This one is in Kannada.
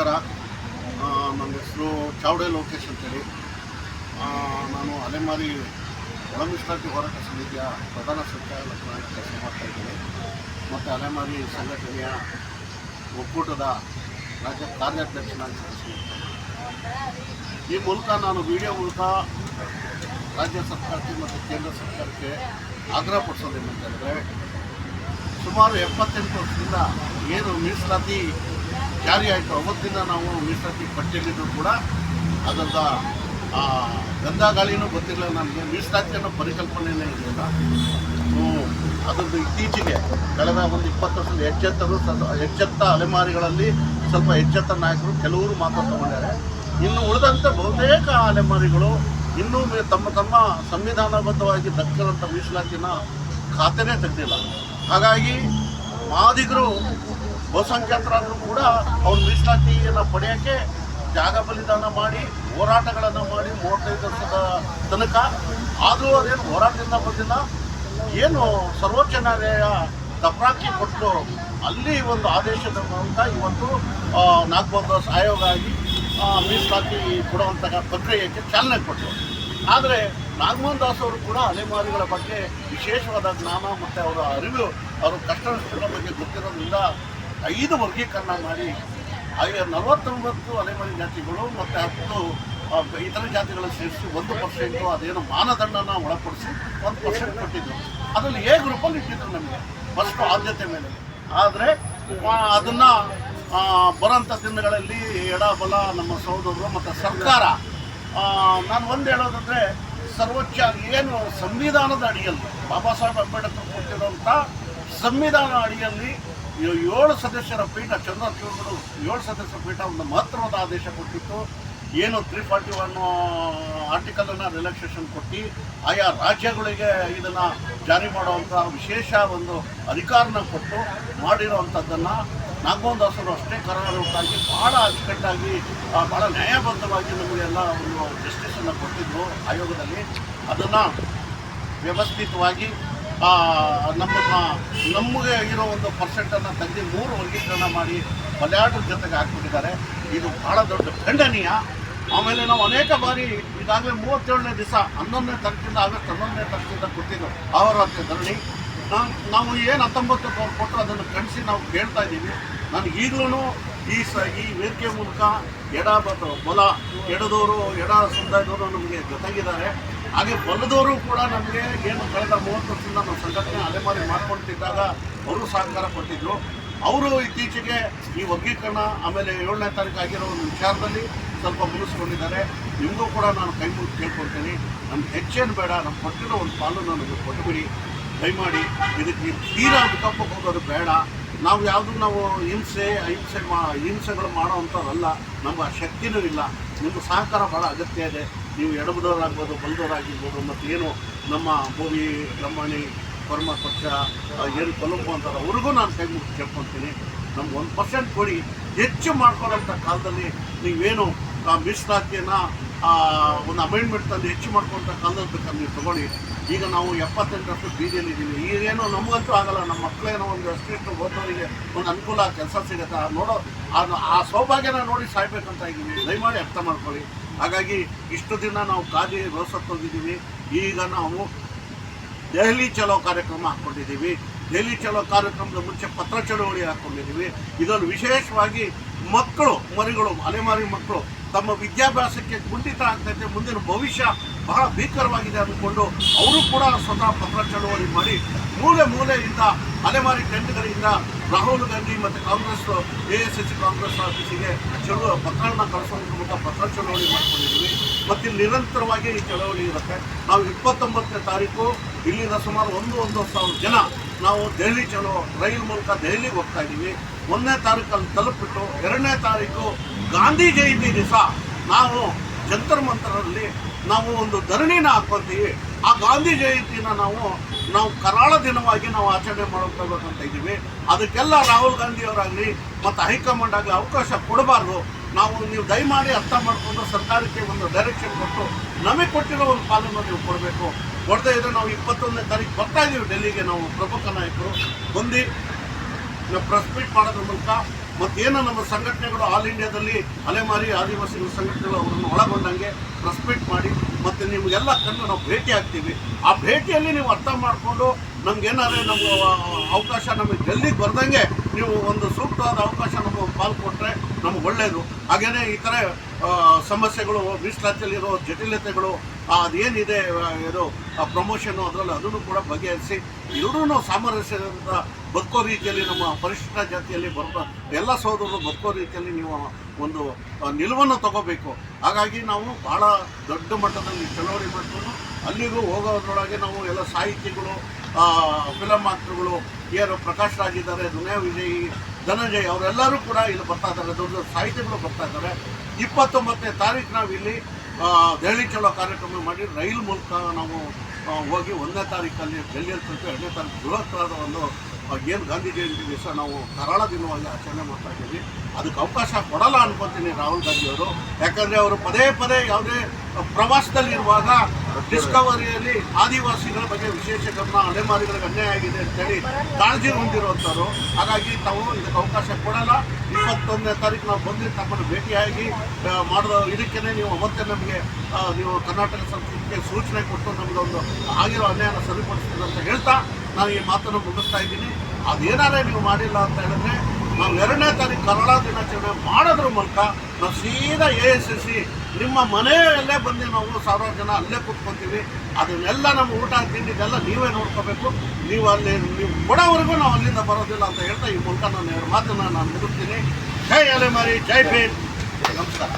ನಮಸ್ಕಾರ ನನ್ನ ಹೆಸರು ಚಾವಡೆ ಲೋಕೇಶ್ ಅಂತೇಳಿ. ನಾನು ಅಲೆಮಾರಿ ಒಳ ಹೋರಾಟ ಸಮಿತಿಯ ಪ್ರಧಾನ ಸಂಚಾಲಕರಾಗಿ ಕೆಲಸ ಮಾಡ್ತಾ ಇದ್ದೇನೆ. ಮತ್ತು ಅಲೆಮಾರಿ ಸಂಘಟನೆಯ ಒಕ್ಕೂಟದ ರಾಜ್ಯ ಕಾರ್ಯಾಧ್ಯಕ್ಷನಾಗಿ ಕೆಲಸ ಈ ಮೂಲಕ ನಾನು ವಿಡಿಯೋ ಮೂಲಕ ರಾಜ್ಯ ಸರ್ಕಾರಕ್ಕೆ ಮತ್ತು ಕೇಂದ್ರ ಸರ್ಕಾರಕ್ಕೆ ಆಗ್ರಹ ಹೇಳಿದ್ರೆ ಸುಮಾರು ಎಪ್ಪತ್ತೆಂಟು ವರ್ಷದಿಂದ ಏನು ಮೀಸಲಾತಿ ಜಾರಿ ಆಯಿತು. ಅವತ್ತಿಂದ ನಾವು ಮೀಸಲಾತಿ ಪಟ್ಟಿಯಲ್ಲಿದ್ದು ಕೂಡ ಅದರದ ಆ, ಗಂಧ ಗಾಳಿನೂ ಗೊತ್ತಿಲ್ಲ ನಮಗೆ. ಮೀಸಲಾತಿಯನ್ನು ಪರಿಕಲ್ಪನೆಯೇ ಇರಲಿಲ್ಲ. ಅದರದ್ದು ಇತ್ತೀಚೆಗೆ ಕಳೆದ ಒಂದು ಇಪ್ಪತ್ತು ವರ್ಷದ ಎಚ್ಚೆತ್ತರು ಎಚ್ಚೆತ್ತ ಅಲೆಮಾರಿಗಳಲ್ಲಿ ಸ್ವಲ್ಪ ಎಚ್ಚೆತ್ತ ನಾಯಕರು ಕೆಲವರು ಮಾತ್ರ ತಗೊಂಡಿದ್ದಾರೆ ಇನ್ನು ಉಳಿದಂತೆ ಬಹುತೇಕ ಅಲೆಮಾರಿಗಳು ಇನ್ನೂ ತಮ್ಮ ತಮ್ಮ ಸಂವಿಧಾನಬದ್ಧವಾಗಿ ದಕ್ಕಿರುವಂಥ ಮೀಸಲಾತಿನ ಖಾತೆನೇ ತೆಗೆದಿಲ್ಲ. ಹಾಗಾಗಿ ಮಾದಿಗರು ಬಹುಸಂಖ್ಯಾತರಾದರೂ ಕೂಡ ಅವ್ರ ಮೀಸಲಾತಿಯನ್ನು ಪಡೆಯೋಕ್ಕೆ ಜಾಗ ಬಲಿದಾನ ಮಾಡಿ, ಹೋರಾಟಗಳನ್ನು ಮಾಡಿ ಮೂವತ್ತೈದು ವರ್ಷದ ತನಕ. ಆದರೂ ಅದೇನು ಹೋರಾಟದಿಂದ ಬಂದಿಲ್ಲ. ಏನು ಸರ್ವೋಚ್ಚ ನ್ಯಾಯಾಲಯ ತಪ್ರಾಕಿ ಕೊಟ್ಟು ಅಲ್ಲಿ ಒಂದು ಆದೇಶದ ಮೂಲಕ ಇವತ್ತು ನಾಗಬಾಬು ಆಯೋಗ ಆಗಿ ಮೀಸಲಾತಿ ಕೊಡುವಂಥ ಪ್ರಕ್ರಿಯೆಗೆ ಚಾಲನೆ ಕೊಟ್ಟರು. ಆದರೆ ನಾಗಮೋಹನ್ ದಾಸ್ ಅವರು ಕೂಡ ಅಲೆಮಾರಿಗಳ ಬಗ್ಗೆ ವಿಶೇಷವಾದ ಜ್ಞಾನ ಮತ್ತು ಅವರ ಅರಿವು, ಅವರು ಕಷ್ಟ ಬಗ್ಗೆ ಗೊತ್ತಿರೋದ್ರಿಂದ ಐದು ವರ್ಗೀಕರಣ ಮಾಡಿ ಹಾಗೆ ನಲವತ್ತೊಂಬತ್ತು ಅಲೆಮಾರಿ ಜಾತಿಗಳು ಮತ್ತು ಹತ್ತು ಇತರ ಜಾತಿಗಳನ್ನು ಸೇರಿಸಿ ಒಂದು ಪರ್ಸೆಂಟು ಅದೇನು ಮಾನದಂಡನ ಒಳಪಡಿಸಿ ಒಂದು ಪರ್ಸೆಂಟ್ ಕೊಟ್ಟಿದ್ದರು ಅದರಲ್ಲಿ ಎ ಗ್ರೂಪಲ್ಲಿ ಇಟ್ಟಿದ್ರು ನಮಗೆ? ಫಸ್ಟು ಆದ್ಯತೆ ಮೇಲೆ. ಆದರೆ ಅದನ್ನು ಬರೋಂಥ ದಿನಗಳಲ್ಲಿ ಎಡಬಲ ನಮ್ಮ ಸಹೋದರರು ಮತ್ತು ಸರ್ಕಾರ ನಾನು ಒಂದು ಹೇಳೋದಂದರೆ ಸರ್ವೋಚ್ಚ ಏನು ಸಂವಿಧಾನದ ಅಡಿಯಲ್ಲಿ, ಬಾಬಾ ಸಾಹೇಬ್ ಅಂಬೇಡ್ಕರ್ ಕೊಟ್ಟಿರುವಂಥ ಸಂವಿಧಾನ ಅಡಿಯಲ್ಲಿ ಏಳು ಸದಸ್ಯರ ಪೀಠ ಚಂದ್ರಚೂಡರು ಏಳು ಸದಸ್ಯರ ಪೀಠ ಒಂದು ಮಹತ್ವದ ಆದೇಶ ಕೊಟ್ಟಿತ್ತು. ಏನು ತ್ರೀ ಫಾರ್ಟಿ ಒನ್ ಆರ್ಟಿಕಲನ್ನು ರಿಲ್ಯಾಕ್ಸೇಷನ್ ಕೊಟ್ಟು, ಆಯಾ ರಾಜ್ಯಗಳಿಗೆ ಇದನ್ನು ಜಾರಿ ಮಾಡುವಂಥ ವಿಶೇಷ ಒಂದು ಅಧಿಕಾರನ ಕೊಟ್ಟು ಮಾಡಿರುವಂಥದ್ದನ್ನು ನಾಗಮೋಹನ್ ದಾಸರು ಅಷ್ಟೇ ಕರಾರುವಾಗಿ ಭಾಳ ಅಚ್ಚುಕಟ್ಟಾಗಿ ಭಾಳ ನ್ಯಾಯಬದ್ಧವಾಗಿ ನಮಗೆಲ್ಲ ಒಂದು ಜಸ್ಟಿಸನ್ನು ಕೊಟ್ಟಿದ್ರು ಆಯೋಗದಲ್ಲಿ. ಅದನ್ನು ವ್ಯವಸ್ಥಿತವಾಗಿ ನಮ್ಮನ್ನ ನಮಗೆ ಇರೋ ಒಂದು ಪರ್ಸೆಂಟನ್ನು ತೆಗೆದು ಮೂರು ವರ್ಗೀಕರಣ ಮಾಡಿ ಮಲಯಾಳದ ಜೊತೆಗೆ ಹಾಕ್ಬಿಟ್ಟಿದ್ದಾರೆ. ಇದು ಭಾಳ ದೊಡ್ಡ ಖಂಡನೀಯ. ಆಮೇಲೆ ನಾವು ಅನೇಕ ಬಾರಿ ಈಗಾಗಲೇ ಮೂವತ್ತೇಳನೇ ದಿವಸ, ಹನ್ನೊಂದನೇ ತಾರೀಕಿಂದ ಆಗಸ್ಟ್ ಹನ್ನೊಂದನೇ ತಾರೀಕಿಂದ ಕೊಟ್ಟಿದ್ದು ಅವರ ಧರಣಿ. ನಾವು ನಾವು ಏನು ಹತ್ತೊಂಬತ್ತು ಅವ್ರು ಕೊಟ್ಟರು ಅದನ್ನು ಖಂಡಿಸಿ ನಾವು ಕೇಳ್ತಾ ಇದ್ದೀವಿ. ನಾನು ಈಗಲೂ ಈ ಸ, ಈ ವೇದಿಕೆ ಮೂಲಕ ಎಡ ಬಲ ಎಡದವರು ಎಡ ಸಮುದಾಯದವರು ನಮಗೆ ಜೊತೆಗಿದ್ದಾರೆ. ಹಾಗೆ ಬಲದವರು ಕೂಡ ನಮಗೆ ಏನು ಕಳೆದ ಮೂವತ್ತು ವರ್ಷದಿಂದ ನಮ್ಮ ಸಂಘಟನೆ ಅಲೆಮಾರಿ ಮಾಡ್ಕೊಳ್ತಿದ್ದಾಗ ಅವರು ಸಹಕಾರ ಕೊಟ್ಟಿದ್ದರು ಅವರು ಇತ್ತೀಚೆಗೆ ಈ ವರ್ಗೀಕರಣ ಆಮೇಲೆ ಏಳನೇ ತಾರೀಕು ಆಗಿರೋ ಒಂದು ವಿಚಾರದಲ್ಲಿ ಸ್ವಲ್ಪ ಮುಗಿಸ್ಕೊಂಡಿದ್ದಾರೆ. ನಿಮಗೂ ಕೂಡ ನಾನು ಕೈ ಮುಗಿದು ಕೇಳ್ಕೊಳ್ತೀನಿ. ನಮ್ಗೆ ಹೆಚ್ಚೇನು ಬೇಡ ನಮ್ಮ ಕೊಟ್ಟಿರೋ ಒಂದು ಪಾಲು ನನಗೆ ಕೊಟ್ಟುಬಿಡಿ ದಯಮಾಡಿ ಇದಕ್ಕೆ ತೀರಾ ವಿಕಲ್ಪಕ್ಕೆ ಹೋಗೋದು ಬೇಡ. ನಾವು ಯಾವುದು ನಾವು ಹಿಂಸೆ, ಅಹಿಂಸೆ ಮಾ, ಹಿಂಸೆಗಳು ಮಾಡೋವಂಥದ್ದಲ್ಲ ನಮ್ಮ ಶಕ್ತಿನೂ ಇಲ್ಲ. ನಿಮ್ಮ ಸಹಕಾರ ಭಾಳ ಅಗತ್ಯ ಇದೆ. ನೀವು ಎಡಬಡವರಾಗ್ಬೋದು, ಬಲದವರಾಗಿರ್ಬೋದು ಮತ್ತು ಏನು ನಮ್ಮ ಭೂಮಿ, ಬ್ರಹ್ಮಣಿ, ಪರಮ ಪಕ್ಷ ಏನು ಕೊಲಂಬು ಅಂತಾರೆ ಅವ್ರಿಗೂ ನಾನು ಕೈ ಮುಗಿದು ಕೇಳ್ಕೊತೀನಿ ನಮ್ಗೆ ಒಂದು ಪರ್ಸೆಂಟ್ ಕೊಡಿ. ಹೆಚ್ಚು ಮಾಡ್ಕೊಳ್ಳೋಂಥ ಕಾಲದಲ್ಲಿ ನೀವೇನು, ಆ ಮೀಸಲಾತಿಯನ್ನು ಒಂದು ಅಮೆಂಡ್ಮೆಂಟ್ ತಂದು ಹೆಚ್ಚು ಮಾಡ್ಕೊಳ್ತಾ ಕಾಲದಲ್ಲಿ ಬೇಕಾದ್ರೆ ನೀವು ತಗೊಳ್ಳಿ. ಈಗ ನಾವು ಎಪ್ಪತ್ತೆಂಟು ವರ್ಷ ಬೀದಿಯಲ್ಲಿ ಇದ್ದೀವಿ. ಈಗೇನೋ ನಮಗಂತೂ ಆಗಲ್ಲ. ನಮ್ಮ ಮಕ್ಕಳೇನೋ ಒಂದು ಅಷ್ಟು ಓದೋರಿಗೆ ಒಂದು ಅನುಕೂಲ, ಕೆಲಸ ಸಿಗುತ್ತೆ? ನೋಡೋ ಅದು ಆ ಸೌಭಾಗ್ಯನ ನೋಡಿ ಸಾಯ್ಬೇಕಂತ ಇದ್ದೀವಿ. ದಯಮಾಡಿ ಅರ್ಥ ಮಾಡ್ಕೊಳ್ಳಿ. ಹಾಗಾಗಿ ಇಷ್ಟು ದಿನ ನಾವು ಕಾದಿ ರೋಸತ್ತೋಗಿದ್ದೀವಿ ಈಗ ನಾವು ದೆಹಲಿ ಚಲೋ ಕಾರ್ಯಕ್ರಮ ಹಾಕ್ಕೊಂಡಿದ್ದೀವಿ. ದೆಹಲಿ ಚಲೋ ಕಾರ್ಯಕ್ರಮದ ಮುಂಚೆ ಪತ್ರ ಚಳವಳಿ ಹಾಕ್ಕೊಂಡಿದ್ದೀವಿ. ಇದರಲ್ಲಿ ವಿಶೇಷವಾಗಿ ಮಕ್ಕಳು, ಮರಿಗಳು, ಅಲೆಮಾರಿ ಮಕ್ಕಳು ತಮ್ಮ ವಿದ್ಯಾಭ್ಯಾಸಕ್ಕೆ ಕುಂಠಿತ ಆಗ್ತೈತೆ, ಮುಂದಿನ ಭವಿಷ್ಯ ಬಹಳ ಭೀಕರವಾಗಿದೆ ಅಂದ್ಕೊಂಡು ಅವರು ಕೂಡ ಸ್ವತಃ ಪತ್ರ ಚಳುವಳಿ ಮಾಡಿ ಮೂಲೆ ಮೂಲೆಯಿಂದ ಅಲೆಮಾರಿ ಟೆಂಟ್ಗಳಿಂದ ರಾಹುಲ್ ಗಾಂಧಿ ಮತ್ತು Congress, A S S Congress ಆಫೀಸಿಗೆ ಚಳುವ ಪತ್ರಗಳನ್ನ ಕಳಿಸೋದ್ರ ಮೂಲಕ ಪತ್ರ ಚಳವಳಿ ಮಾಡ್ಕೊಂಡಿದ್ದೀವಿ. ಮತ್ತು ಇಲ್ಲಿ ನಿರಂತರವಾಗಿ ಈ ಚಳವಳಿ ಇರುತ್ತೆ. ನಾವು ಇಪ್ಪತ್ತೊಂಬತ್ತನೇ ತಾರೀಕು ಇಲ್ಲಿನ ಸುಮಾರು ಒಂದು ಒಂದು ಸಾವಿರ ಜನ ನಾವು ದೆಹಲಿ ಚಲೋ, ರೈಲ್ ಮೂಲಕ ದೆಹಲಿಗೆ ಹೋಗ್ತಾ ಇದ್ದೀವಿ ಒಂದನೇ ತಾರೀಕಲ್ಲಿ ತಲುಪಿಟ್ಟು ಎರಡನೇ ತಾರೀಕು ಗಾಂಧಿ ಜಯಂತಿ ದಿವಸ ನಾವು ಜಂತರ್ ಮಂತರಲ್ಲಿ ನಾವು ಒಂದು ಧರಣಿನ ಹಾಕ್ಕೊಂತೀವಿ. ಆ ಗಾಂಧಿ ಜಯಂತಿನ ನಾವು ನಾವು ಕರಾಳ ದಿನವಾಗಿ ನಾವು ಆಚರಣೆ ಮಾಡ್ಕೋಬೇಕಂತ ಇದ್ದೀವಿ. ಅದಕ್ಕೆಲ್ಲ ರಾಹುಲ್ ಗಾಂಧಿಯವರಾಗಲಿ ಮತ್ತು ಹೈಕಮಾಂಡ್ ಆಗಲಿ ಅವಕಾಶ ಕೊಡಬಾರ್ದು. ನಾವು ನೀವು ದಯಮಾಡಿ ಅರ್ಥ ಮಾಡಿಕೊಂಡು ಸರ್ಕಾರಕ್ಕೆ ಒಂದು ಡೈರೆಕ್ಷನ್ ಕೊಟ್ಟು ನಮಗೆ ಕೊಟ್ಟಿರೋ ಒಂದು ಪಾಲನ್ನು ನೀವು ಕೊಡಬೇಕು. ಕೊಡದೇ ಇದ್ರೆ ನಾವು ಇಪ್ಪತ್ತೊಂದನೇ ತಾರೀಕು ಬರ್ತಾ ಇದ್ದೀವಿ ಡೆಲ್ಲಿಗೆ. ನಾವು ಪ್ರಮುಖ ನಾಯಕರು. ಬಂದು ನಾವು ಪ್ರೆಸ್ ಮೀಟ್ ಮಾಡೋದ್ರ ಮೂಲಕ ಮತ್ತೇನು ನಮ್ಮ ಸಂಘಟನೆಗಳು ಆಲ್ ಇಂಡಿಯಾದಲ್ಲಿ ಅಲೆಮಾರಿ ಆದಿವಾಸಿಗಳ ಸಂಘಟನೆಗಳು ಅವರನ್ನು ಒಳಗೊಂಡಂಗೆ ರೆಸ್ಪೆಕ್ಟ್ ಮಾಡಿ ಮತ್ತು ನಿಮಗೆಲ್ಲ ಕಂಡು ನಾವು ಭೇಟಿ ಆಗ್ತೀವಿ. ಆ ಭೇಟಿಯಲ್ಲಿ ನೀವು ಅರ್ಥ ಮಾಡಿಕೊಂಡು ನಮ್ಗೇನಾದ್ರೆ ನಮ್ಮ ಅವಕಾಶ ನಮಗೆ ಡೆಲ್ಲಿಗೆ ಬರ್ದಂಗೆ ನೀವು ಒಂದು ಸೂಕ್ತವಾದ ಅವಕಾಶ ನಮಗೆ ಪಾಲ್ ಕೊಟ್ಟರೆ ನಮ್ಗೆ ಒಳ್ಳೆಯದು ಹಾಗೆಯೇ ಈ ಥರ ಸಮಸ್ಯೆಗಳು ಮೀಸಲಾತಿಯಲ್ಲಿರೋ ಜಟಿಲತೆಗಳು ಅದೇನಿದೆ ಆ, ಇದು ಪ್ರಮೋಷನ್ನು ಅದರಲ್ಲಿ ಅದನ್ನು ಕೂಡ ಬಗೆಹರಿಸಿ ಎರಡೂ ಸಾಮರಸ್ಯದಿಂದ ಬದುಕೋ ರೀತಿಯಲ್ಲಿ ನಮ್ಮ ಪರಿಶಿಷ್ಟ ಜಾತಿಯಲ್ಲಿ ಬರ್ತಾ ಎಲ್ಲ ಸಹೋದರರು ಬದುಕೋ ರೀತಿಯಲ್ಲಿ ನೀವು ಒಂದು ನಿಲುವನ್ನು ತಗೋಬೇಕು. ಹಾಗಾಗಿ ನಾವು ಭಾಳ ದೊಡ್ಡ ಮಟ್ಟದಲ್ಲಿ ಚಳವಳಿ ಮಾಡಿಕೊಂಡು ಅಲ್ಲಿಗೂ ಹೋಗೋದ್ರೊಳಗೆ ನಾವು ಎಲ್ಲ ಸಾಹಿತಿಗಳು ಫಿಲಮ್ ಆಕ್ಟ್ರುಗಳು ಯಾರು ಪ್ರಕಾಶ್ ರಾಜ್ ಇದ್ದಾರೆ, ದುನಿಯಾ ವಿಜಯ್, ಧನಂಜಯ್, ಅವರೆಲ್ಲರೂ ಕೂಡ ಇಲ್ಲಿ ಬರ್ತಾ ಇದ್ದಾರೆ. ದೊಡ್ಡ ದೊಡ್ಡ ಸಾಹಿತಿಗಳು ಬರ್ತಾ ಇದ್ದಾರೆ. ಇಪ್ಪತ್ತೊಂಬತ್ತನೇ ತಾರೀಕು ನಾವು ಇಲ್ಲಿ ದೆಹಲಿ ಚಲೋ ಕಾರ್ಯಕ್ರಮ ಮಾಡಿ ರೈಲ್ ಮೂಲಕ ನಾವು ಹೋಗಿ ಒಂದನೇ ತಾರೀಕಲ್ಲಿ ಡೆಲ್ಲಿಯಲ್ಲಿ ತಲುಪಿ ಎರಡನೇ ತಾರೀಕು ಬೃಹತ್ತಾದ ಒಂದು ಏನು ಗಾಂಧಿ ಜಯಂತಿ ದಿವಸ ನಾವು ಕರಾಳ ದಿನವಾಗಿ ಆಚರಣೆ ಮಾಡ್ತಾ ಇದ್ದೀವಿ. ಅದಕ್ಕೆ ಅವಕಾಶ ಕೊಡಲ್ಲ ಅನ್ಕೋತೀನಿ ರಾಹುಲ್ ಗಾಂಧಿ ಅವರು. ಯಾಕಂದರೆ ಅವರು ಪದೇ ಪದೇ ಯಾವುದೇ ಪ್ರವಾಸದಲ್ಲಿ ಇರುವಾಗ ಡಿಸ್ಕವರಿಯಲ್ಲಿ ಆದಿವಾಸಿಗಳ ಬಗ್ಗೆ ವಿಶೇಷ ಗಮನ ಅಲೆಮಾರಿಗಳಿಗೆ ಅನ್ಯಾಯ ಆಗಿದೆ ಅಂತೇಳಿ ಕಾಳಜಿ ಹೊಂದಿರುವಂಥವ್ರು. ಹಾಗಾಗಿ ತಾವು ಇದಕ್ಕೆ ಅವಕಾಶ ಕೊಡಲ್ಲ. ಇಪ್ಪತ್ತೊಂದನೇ ತಾರೀಕು ನಾವು ಬಂದು ತಮ್ಮನ್ನು ಭೇಟಿಯಾಗಿ ಮಾಡಿದ ಇದಕ್ಕೆ ನೀವು ಅವತ್ತೇ ನಮಗೆ ನೀವು ಕರ್ನಾಟಕ ಸಂಸ್ಕೃತಿಗೆ ಸೂಚನೆ ಕೊಟ್ಟು ಒಂದು ಆಗಿರೋ ಅನ್ಯಾಯನ ಸರಿಪಡಿಸ್ತೀವಿ ಅಂತ ಹೇಳ್ತಾ ನಾನು ಈ ಮಾತನ್ನು ಮುಗಿಸ್ತಾ ಇದ್ದೀನಿ. ಅದೇನಾರೇ ನೀವು ಮಾಡಿಲ್ಲ ಅಂತ ಹೇಳಿದ್ರೆ ನಾವು ಎರಡನೇ ತಾರೀಕು ಕನ್ನಡ ದಿನಾಚರಣೆ ಮಾಡೋದ್ರ ಮೂಲಕ ನಾವು ಸೀದಾ ಎ ಎಸ್ ಎಸ್ ಸಿ ನಿಮ್ಮ ಮನೆಯಲ್ಲೇ ಬಂದು ನಾವು ಸಾವಿರಾರು ಜನ ಅಲ್ಲೇ ಕೂತ್ಕೊತೀವಿ. ಅದನ್ನೆಲ್ಲ ನಮ್ಮ ಊಟ ತಿಂಡಿದ್ದೆಲ್ಲ ನೀವೇ ನೋಡ್ಕೋಬೇಕು. ನೀವು ಅಲ್ಲಿ, ನೀವು ಕೊಡೋವರೆಗೂ ನಾವು ಅಲ್ಲಿಂದ ಬರೋದಿಲ್ಲ ಅಂತ ಹೇಳ್ತಾ ಈ ಮೂಲಕ ನಾನು ಎರಡು ಮಾತನ್ನು ನಾನು ಮುಗಿಸ್ತೀನಿ. ಜೈ ಅಲೆಮಾರಿ, ಜೈ ಭೀಮ್. ನಮಸ್ಕಾರ.